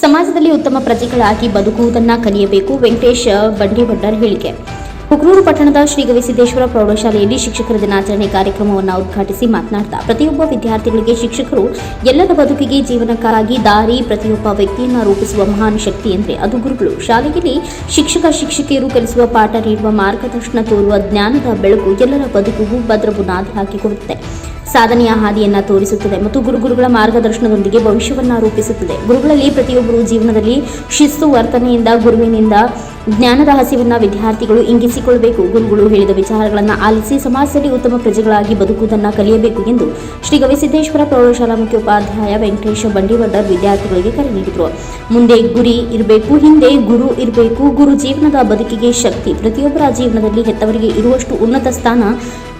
ಸಮಾಜದಲ್ಲಿ ಉತ್ತಮ ಪ್ರಜೆಗಳಾಗಿ ಬದುಕುವುದನ್ನು ಕಲಿಯಬೇಕು. ವೆಂಕಟೇಶ್ ಬಂಡಿಭಟ್ಟರ್ ಹೇಳಿಕೆ. ಹುಗ್ರೂರು ಪಟ್ಟಣದ ಶ್ರೀ ಗವಿಸಿದ್ದೇಶ್ವರ ಪ್ರೌಢಶಾಲೆಯಲ್ಲಿ ಶಿಕ್ಷಕರ ದಿನಾಚರಣೆ ಕಾರ್ಯಕ್ರಮವನ್ನು ಉದ್ಘಾಟಿಸಿ ಮಾತನಾಡ್ತಾ ಪ್ರತಿಯೊಬ್ಬ ವಿದ್ಯಾರ್ಥಿಗಳಿಗೆ ಶಿಕ್ಷಕರು ಎಲ್ಲರ ಬದುಕಿಗೆ ಜೀವನಕ್ಕಾಗಿ ದಾರಿ ಪ್ರತಿಯೊಬ್ಬ ವ್ಯಕ್ತಿಯನ್ನು ರೂಪಿಸುವ ಮಹಾನ್ ಶಕ್ತಿ ಎಂದರೆ ಅದು ಗುರುಗಳು. ಶಾಲೆಯಲ್ಲಿ ಶಿಕ್ಷಕ ಶಿಕ್ಷಕಿಯರು ಕಲಿಸುವ ಪಾಠ ನೀಡುವ ಮಾರ್ಗದರ್ಶನ ತೋರುವ ಜ್ಞಾನದ ಬೆಳಕು ಎಲ್ಲರ ಬದುಕಿಗೂ ಭದ್ರ ಬುನಾದಿ ಹಾಕಿಕೊಡುತ್ತದೆ ಸಾಧನೆಯ ಹಾದಿಯನ್ನ ತೋರಿಸುತ್ತದೆ ಮತ್ತು ಗುರುಗುರುಗಳ ಮಾರ್ಗದರ್ಶನದೊಂದಿಗೆ ಭವಿಷ್ಯವನ್ನ ರೂಪಿಸುತ್ತದೆ. ಗುರುಗಳಲ್ಲಿ ಪ್ರತಿಯೊಬ್ಬರು ಜೀವನದಲ್ಲಿ ಶಿಸ್ತು, ವರ್ತನೆಯಿಂದ, ಗುರುವಿನಿಂದ ಜ್ಞಾನದ ಹಸಿವನ್ನ ವಿದ್ಯಾರ್ಥಿಗಳು ಇಂಗಿಸಿಕೊಳ್ಳಬೇಕು ಗುರುಗಳು ಹೇಳಿದ ವಿಚಾರಗಳನ್ನು ಆಲಿಸಿ ಸಮಾಜದಲ್ಲಿ ಉತ್ತಮ ಪ್ರಜೆಗಳಾಗಿ ಬದುಕುವುದನ್ನು ಕಲಿಯಬೇಕು ಎಂದು ಶ್ರೀ ಗವಿಸಿದ್ದೇಶ್ವರ ಪ್ರೌಢಶಾಲಾ ಮುಖ್ಯೋಪಾಧ್ಯಾಯ ವೆಂಕಟೇಶ ಬಂಡಿವಡ್ಡರ್ ವಿದ್ಯಾರ್ಥಿಗಳಿಗೆ ಕರೆ ನೀಡಿದರು. ಮುಂದೆ ಗುರಿ ಇರಬೇಕು, ಹಿಂದೆ ಗುರು ಇರಬೇಕು. ಗುರು ಜೀವನದ ಬದುಕಿಗೆ ಶಕ್ತಿ. ಪ್ರತಿಯೊಬ್ಬರ ಜೀವನದಲ್ಲಿ ಹೆತ್ತವರಿಗೆ ಇರುವಷ್ಟು ಉನ್ನತ ಸ್ಥಾನ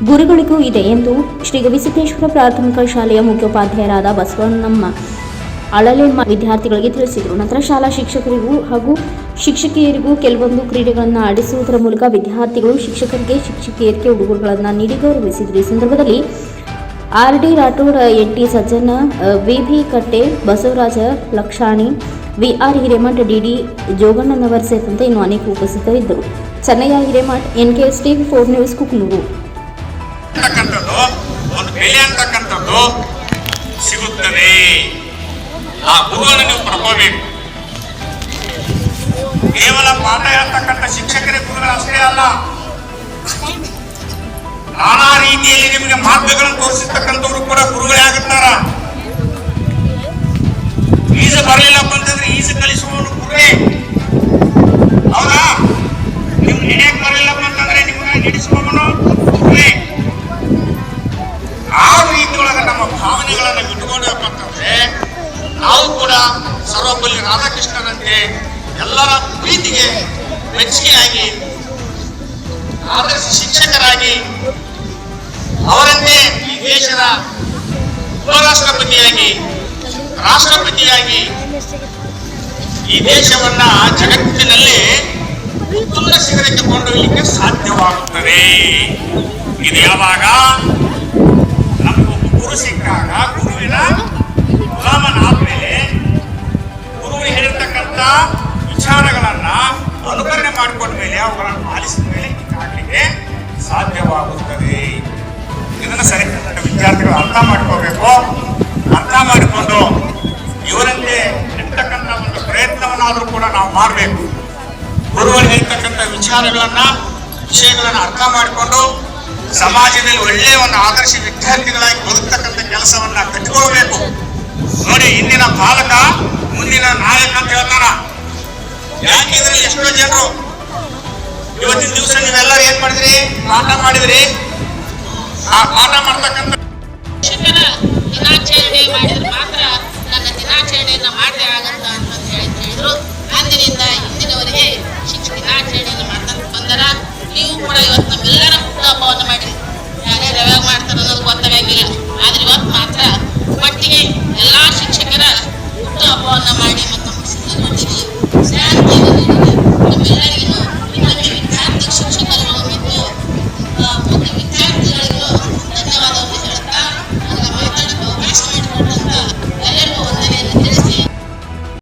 ಗುರುಗಳಿಗೂ ಇದೆ ಎಂದು ಶ್ರೀ ಗವಿಸಿದ್ದೇಶ್ವರ ಪ್ರಾಥಮಿಕ ಶಾಲೆಯ ಮುಖ್ಯೋಪಾಧ್ಯಾಯರಾದ ಬಸವಣ್ಣಮ್ಮ ಅಳಲೆಮ್ಮ ವಿದ್ಯಾರ್ಥಿಗಳಿಗೆ ತಿಳಿಸಿದರು. ನಂತರ ಶಾಲಾ ಶಿಕ್ಷಕರಿಗೂ ಹಾಗೂ ಶಿಕ್ಷಕಿಯರಿಗೂ ಕೆಲವೊಂದು ಕ್ರೀಡೆಗಳನ್ನು ಆಡಿಸುವುದರ ಮೂಲಕ ವಿದ್ಯಾರ್ಥಿಗಳು ಶಿಕ್ಷಕರಿಗೆ ಶಿಕ್ಷಕಿಯರಿಗೆ ಉಡುಗೊರೆಗಳನ್ನು ನೀಡಿ ಗೌರವಿಸಿದರು. ಈ ಸಂದರ್ಭದಲ್ಲಿ R D Rathod N T Sajjan V B Katte, Basavaraj Lakshani V R Hiremath D D Joganavar ಸೇರಿದಂತೆ ಇನ್ನು ಅನೇಕ ಉಪಸ್ಥಿತರಿದ್ದರು. Channayya Hiremath N K S T four news, Kuknur. ಬೆಲೆ ಅಂತಕ್ಕಂಥದ್ದು ಸಿಗುತ್ತದೆ. ಆ ಗುರುವನ್ನು ನೀವು ಪಡ್ಕೋಬೇಕು. ಕೇವಲ ಪಾಠ ಹೇಳ್ತಕ್ಕಂಥ ಶಿಕ್ಷಕರೇ ಗುರುಗಳು ಅಷ್ಟೇ ಅಲ್ಲ, ನಾನಾ ರೀತಿಯಲ್ಲಿ ಸರ್ವಪಲ್ಲಿ ರಾಧಾಕೃಷ್ಣನಂತೆ ಎಲ್ಲರ ಪ್ರೀತಿಗೆ ಮೆಚ್ಚುಗೆಯಾಗಿ ಆದರ್ಶ ಶಿಕ್ಷಕರಾಗಿ ಅವರನ್ನೇ ಈ ದೇಶದ ಉಪರಾಷ್ಟ್ರಪತಿಯಾಗಿ, ರಾಷ್ಟ್ರಪತಿಯಾಗಿ ಈ ದೇಶವನ್ನ ಜಗತ್ತಿನಲ್ಲಿ ಉತ್ತುಂಗ ಶಿಖರಕ್ಕೆ ಕೊಂಡೊಯ್ಯಲಿಕ್ಕೆ ಸಾಧ್ಯವಾಗುತ್ತದೆ. ಇದು ಯಾವಾಗ ನಮ್ಮ ಗುರು ಸಿಕ್ಕಾಗ ಗುರುವಿನ ಮೇಲೆ ಆಗಲಿಕ್ಕೆ ಸಾಧ್ಯವಾಗುತ್ತದೆ. ಇದನ್ನ ಸರಿ ವಿದ್ಯಾರ್ಥಿಗಳು ಅರ್ಥ ಮಾಡ್ಕೋಬೇಕು. ಅರ್ಥ ಮಾಡಿಕೊಂಡು ಇವರಂತೆ ಇರ್ತಕ್ಕಂಥ ಒಂದು ಪ್ರಯತ್ನವನ್ನಾದರೂ ಕೂಡ ನಾವು ಮಾಡಬೇಕು. ಗುರುವಲ್ಲಿ ಇರ್ತಕ್ಕಂಥ ವಿಚಾರಗಳನ್ನ, ವಿಷಯಗಳನ್ನ ಅರ್ಥ ಮಾಡಿಕೊಂಡು ಸಮಾಜದಲ್ಲಿ ಒಳ್ಳೆಯ ಒಂದು ಆದರ್ಶ ವಿದ್ಯಾರ್ಥಿಗಳಾಗಿ ಬದುಕ್ತಕ್ಕಂಥ ಕೆಲಸವನ್ನ ಕಟ್ಟಿಕೊಳ್ಬೇಕು ನೋಡಿ ಇಂದಿನ ಬಾಲಕ ಮುಂದಿನ ನಾಯಕ ಅಂತ ಹೇಳ್ತಾರ ಯಾಕೆ ಇದ್ರಲ್ಲಿ ಎಷ್ಟೋ ಜನರು ಮಾಡಿದ್ರಿ ಪಾಠ ಮಾಡಿದ್ರಿ. ಆ ಪಾಠ ಮಾಡ್ತಕ್ಕಂಥ ಶಿಕ್ಷಕರ ದಿನಾಚರಣೆ ಮಾಡಿದ್ರೆ.